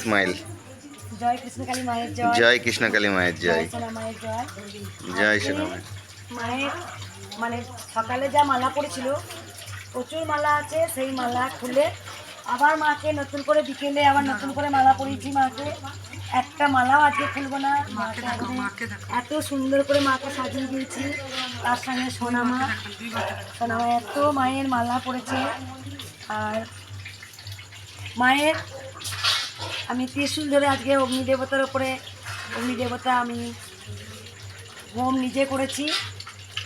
Smile. জয় কৃষ্ণকালী মায়ের জয়। জয় কৃষ্ণকালী মায়ের জয়। মায়ের জয়। জয় মায়ের মানে সকালে যা মালা পড়েছিল প্রচুর মালা আছে সেই মালা খুলে আবার মাকে নতুন করে বিকেলে আবার নতুন করে মালা পরিয়েছি মাকে। একটা মালাও আজকে খুলবো না। মাকে এত সুন্দর করে মাকে সাজিয়ে দিয়েছি। তার সঙ্গে সোনামা সোনামা এত মায়ের মালা পড়েছে। আর মায়ের আমি ত্রিশূল ধরে আজকে অগ্নি দেবতার ওপরে অগ্নি দেবতা আমি হোম নিজে করেছি।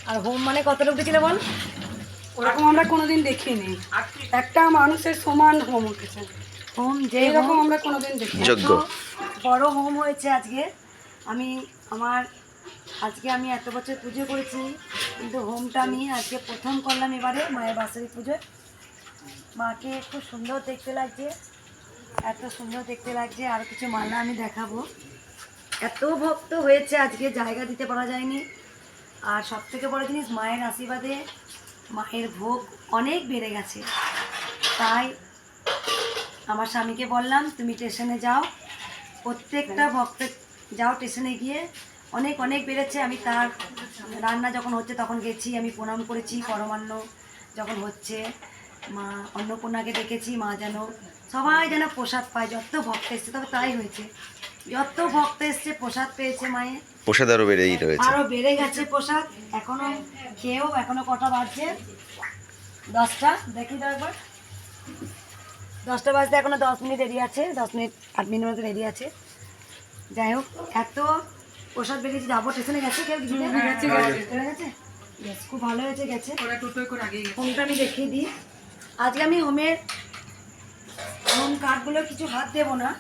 আর হোম মানে কতটা উঠেছিল বল? ওরকম আমরা কোনোদিন দেখিনি। একটা মানুষের সমান হোম উঠেছে। হোম যে এরকম আমরা কোনোদিন দেখি বড় হোম হয়েছে আজকে। আমি আমার আজকে আমি এত বছর পুজো করেছি কিন্তু হোমটা আমি আজকে প্রথম করলাম এবারে মায়ের বাসরি পুজোয়। মাকে খুব সুন্দর দেখতে লাগছে এত সুন্দর দেখতে লাগছে আর কিছু মালা আমি দেখাবো। এত ভক্ত হয়েছে আজকে জায়গা দিতে পারা যায়নি। আর সব থেকে বড় জিনিস মায়ের আশীর্বাদে মায়ের ভোগ অনেক বেড়ে গেছে। তাই আমার স্বামীকে বললাম তুমি স্টেশনে যাও। প্রত্যেকটা ভক্তের যাও স্টেশনে গিয়ে। অনেক অনেক বেড়েছে। আমি তার রান্না যখন হচ্ছে তখন গেছি আমি প্রণাম করেছি পরমান্ন যখন হচ্ছে। মা অন্নপূর্ণাকে দেখেছি মা যেন সবাই যেন প্রসাদ পায় যত ভক্ত এসছে তবে তাই হয়েছে। যত ভক্ত এসছে প্রসাদ পেয়েছে মায়ের। প্রসাদ আরও বেড়েই রয়েছে। আরও বেড়ে গেছে প্রসাদ। এখনও খেয়েও এখনও কটা বাজছে? দশটা? দেখি তো একবার। দশটা বাজতে এখনও দশ মিনিট দেরি আছে দশ মিনিট আট মিনিট মতো দেরি আছে। যাই হোক এত প্রসাদ বেরিয়েছে যাব স্টেশনে গেছে কেউ গেছে চলে গেছে। খুব ভালো হয়েছে গেছে। হোমটা আমি দেখিয়ে দিই। আজকে আমি হোমের হোম কার্ডগুলো কিছু হাত দেবো না।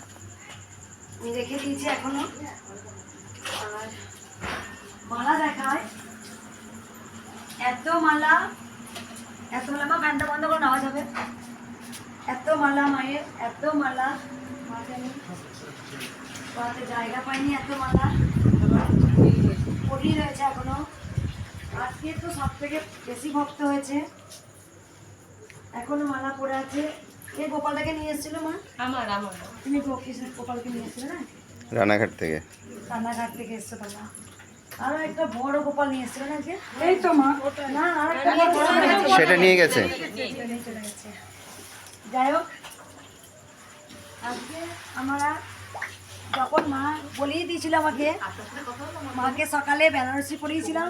আমি রেখে দিয়েছি এখনও। আর মালা দেখায়। এত মালা এত মালা, মা ফ্যানটা বন্ধ করে নেওয়া যাবে। এত মালা মায়ের, এত মালা মাকে আমি জায়গা পাইনি, এত মালা। পড়িয়ে রয়েছে এখনও। আজকে তো সব থেকে বেশি ভক্ত হয়েছে। এখনও মালা পরে আছে। কে গোপালটাকে নিয়ে এসেছিল মা? আমার আমার। তুমি গোপালকে নিয়ে এসেছিলে না? রানাঘাট থেকে। রান্নাঘাট থেকে এসছো আরও একটা বড় গোপাল নিয়ে এসেছিল না যে? এই তো মা। না। সেটা নিয়ে গেছে। চলে চলে গেছে। যাই হোক আজকে আমরা যখন মা বলেই দিয়েছিল আমাকে মাকে সকালে বেনারসি পরিয়েছিলাম।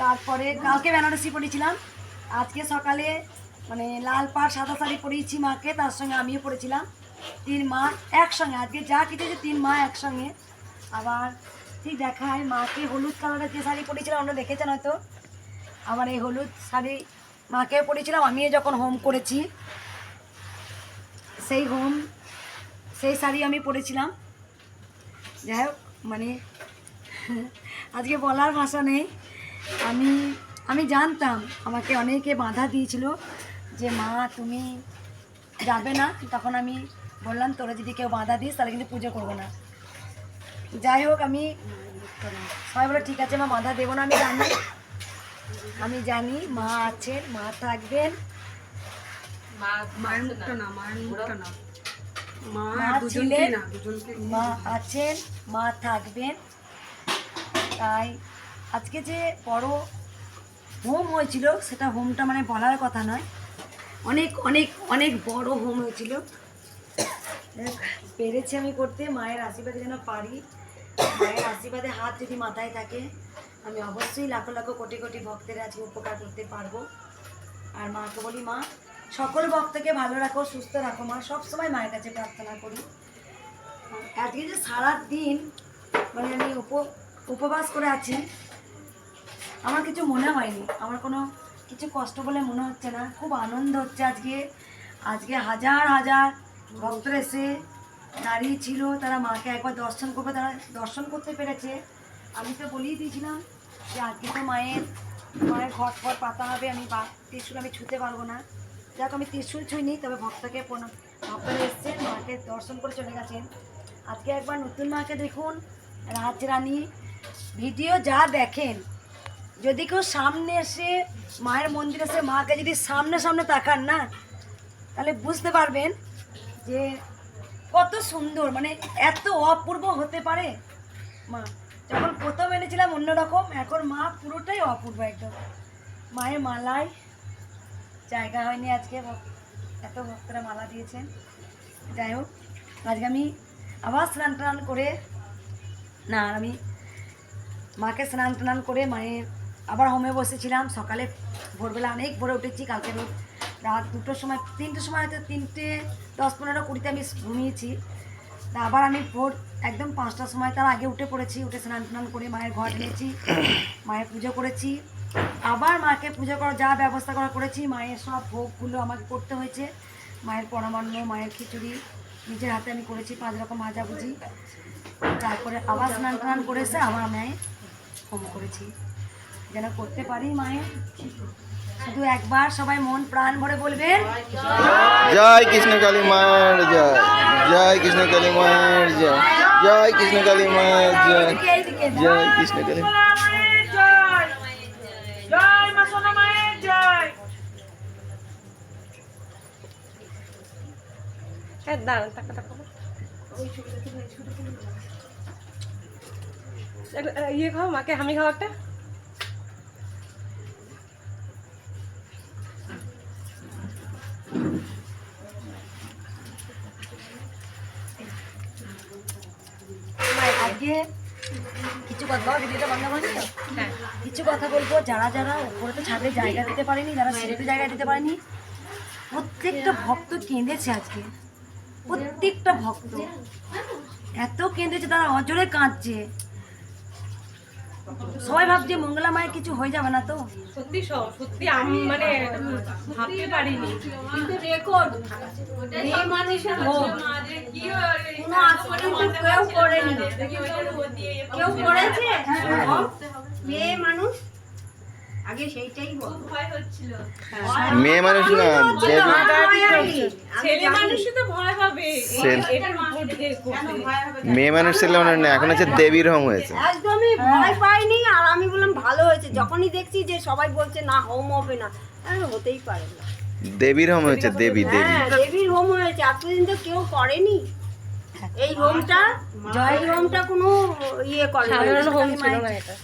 তারপরে কালকে বেনারসি পরিয়েছিলাম। আজকে সকালে মানে লাল পাড়, সাদা শাড়ি পরিয়েছি মাকে, তার সঙ্গে আমিও পরেছিলাম। তিন মা একসঙ্গে, আজকে যা কেটেছে তিন মা একসঙ্গে। আবার ঠিক দেখায়, মাকে হলুদ কালারের যে শাড়ি পরিয়েছিলাম আমরা দেখেছেন হয়তো। আমার এই হলুদ শাড়ি মাকে পরেছিলাম, আমিও যখন হোম করেছি, সেই হোম সেই শাড়ি আমি পরেছিলাম। যাই হোক মানে আজকে বলার ভাষা নেই। আমি আমি জানতাম আমাকে অনেকে বাধা দিয়েছিল যে মা তুমি যাবে না। তখন আমি বললাম তোরা যদি কেউ বাধা দিস তাহলে কিন্তু পুজো করব না। যাই হোক আমি সবাই বলে ঠিক আছে মা বাধা দেবো না। আমি জানি আমি জানি মা আছেন মা থাকবেন। মা ছিলেন। মা আছেন মা থাকবেন। তাই আজকে যে বড় হোম হয়েছিল, সেটা হোমটা মানে বলার কথা নয়। অনেক অনেক অনেক বড় হোম হয়েছিল। পেরেছি আমি করতে, মায়ের আশীর্বাদে যেন পারি। মায়ের আশীর্বাদে হাত যদি মাথায় থাকে, আমি অবশ্যই লাখো লাখো, কোটি কোটি ভক্তের আজকে উপকার করতে পারব। আর মাকে বলি, মা, সকল ভক্তকে ভালো রাখো, সুস্থ রাখো, মা সবসময় মায়ের কাছে প্রার্থনা করি। আজকে যে সারা দিন মানে আমি উপ, উপবাস করে আছি আমার কিছু মনে হয়নি। আমার কোনো কিছু কষ্ট বলে মনে হচ্ছে না। খুব আনন্দ হচ্ছে আজকে। আজকে হাজার হাজার ভক্তরা এসে দাঁড়িয়ে ছিল। তারা মাকে একবার দর্শন করবে। তারা দর্শন করতে পেরেছে। আমি তো বলেই দিয়েছিলাম যে আজকে তো মায়ের মায়ের ঘট ফট পাতা হবে। আমি বা ত্রিশুল আমি ছুতে পারব না। যাক, আমি ত্রিশুল ছুঁইনি, তবে ভক্তকে প্রণাম। ভক্তরা এসছেন মাকে দর্শন করে চলে গেছেন আজকে একবার নতুন মাকে দেখুন। রাজরানী ভিডিও যা দেখেন যদি কেউ সামনে এসে মায়ের মন্দিরে এসে মাকে যদি সামনে সামনে তাকান না, তাহলে বুঝতে পারবেন যে কত সুন্দর মানে এত অপূর্ব হতে পারে। মা, যখন প্রথম এনেছিলাম অন্যরকম, এখন মা পুরোটাই অপূর্ব একদম। মায়ের মালায় জায়গা হয়নি আজকে, এত ভক্তরা মালা দিয়েছেন। যাই হোক, আজকে আমি আবার স্নান টান করে, না, আমি মাকে স্নান টান করে মায়ের আবার হোমে বসেছিলাম, সকালে ভোরবেলা অনেক ভোরে উঠেছি, কালকে রোদ রাত দুটোর সময়, তিনটের সময় হয়তো তিনটে, দশ পনেরো কুড়িতে আমি ঘুমিয়েছি। তা আবার আমি ভোর একদম পাঁচটার সময় তার আগে উঠে পড়েছি, উঠে স্নান টান করে মায়ের ঘর নিয়েছি মায়ের পুজো করেছি। আবার মাকে পুজো করার যা ব্যবস্থা করা করেছি, মায়ের সব ভোগগুলো আমাকে করতে হয়েছে। মায়ের পরমান্ন মায়ের খিচুড়ি নিজের হাতে আমি করেছি, পাঁচ রকম ভাজাভুজি। তারপরে আবার স্নান টান করে এসে আবার মায়ের হোম করেছি। যেন করতে পারি মায়ের শুধু একবার সবাই মন প্রাণ ভরে বলবেন। জয় কৃষ্ণ কালী মায়ের জয়। জয় কৃষ্ণ কালী মায়ের জয়। জয় কৃষ্ণ কালী মায়ের জয়। জয় কৃষ্ণ কালী দাঁড়ান টাকা টাকা ইয়ে খাও মাকে হামি খাও একটা। আজকে কিছু কথা বাবা ভিডিওটা বন্ধ করে দিও কিছু কথা বলব যারা যারা উপরে তো ছাদে জায়গা দিতে পারেনি যারা সিঁড়িতে জায়গা দিতে পারেনি প্রত্যেকটা ভক্ত কেঁদেছে আজকে। প্রত্যেকটা ভক্ত। এত কেঁদেছে তারা অজরে কাঁদছে। সবাই ভাবছে মঙ্গলা মায়ের কিছু হয়ে যাবে না তো। সত্যি সব সত্যি আমি মানে ভাবতে পারিনি। কিন্তু রেকর্ড এই মানুষের কি আসলে কেউ করেনি। কেউ করেছে? মেয়ে মানুষ? আগে সেইটাই বল। মেয়ে মানুষ না ছেলে মানুষই তো ভয় করতে। মেয়ে মানুষ ছেলে মানুষ না এখন হচ্ছে দেবীর হোম হয়েছে। একদমই ভয় পাইনি আর আমি বললাম ভালো হয়েছে। যখনই দেখছি যে সবাই বলছে না হোম হবে না। হতেই পারে না। দেবীর হোম হয়েছে দেবী দেবী। হ্যাঁ দেবীর হোম হয়েছে। এতদিন তো কেউ করেনি। এই হোমটা এই হোমটা কোনো ইয়ে করে না। সাধারণ হোম ছিল না এটা।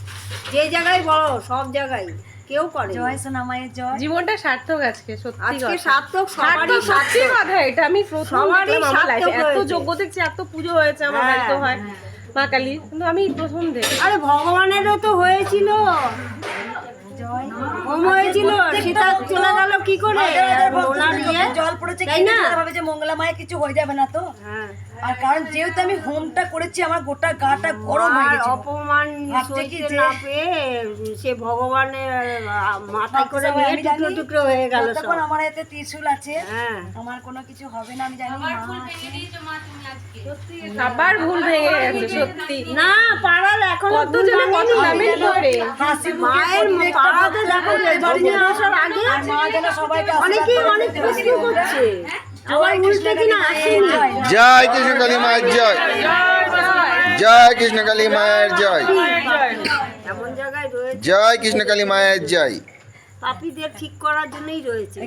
যে জায়গায় বড় সব জায়গায়। কেউ করে জয় সোনা জয়। জীবনটা সার্থক আজকে সত্যি আজকে সার্থক সবারই সত্যি কথা এটা আমি প্রথম সবারই আমার সার্থক এত। যোগ্য দেখছি এত পুজো হয়েছে আমার হ্যাঁ, বাড়িতে হয়। মা কালী কিন্তু আমি প্রথম দেখি আরে ভগবানেরও তো হয়েছিল। হোম হয়েছিল সীতা চলে গেল কি করে? হাজার হাজার ওনার ভক্তদের চোখে জল পড়েছে তাই না? ভাবে যে মঙ্গলা মায়ের কিছু হয়ে যাবে না তো? হ্যাঁ। আর কারণ যেহেতু আমি হোমটা করেছি আমার গোটা গাটা গরম হয়ে গেছে অপমান সইতে যে- না পেয়ে সে ভগবানের মাথায় করে নিয়ে টুকরো টুকরো হয়ে গেল সব। যতক্ষণ আমার হাতে ত্রিশূল আছে হ্যাঁ। আমার কোনো কিছু হবে না আমি জানি মা আছে। আবার ভুল ভেঙে গেছে সত্যি। না পাড়ার এখন কত ভুল কত। দাবি করে হাসি মায়ের পাড়াতে দেখো আসার আগে মা যেন সবাইকে অনেকেই অনেক প্রশ্ন করছে। জয় উল্টে কৃষ্ণ কালী জয়। জয় কৃষ্ণ কালী মায়ের জয়। জয়। কৃষ্ণ কালী মায়ের জয়। এমন জায়গায় রয়েছে। জয় কৃষ্ণ কালী মায়ের জয়। পাপীদের ঠিক করার জন্যই রয়েছে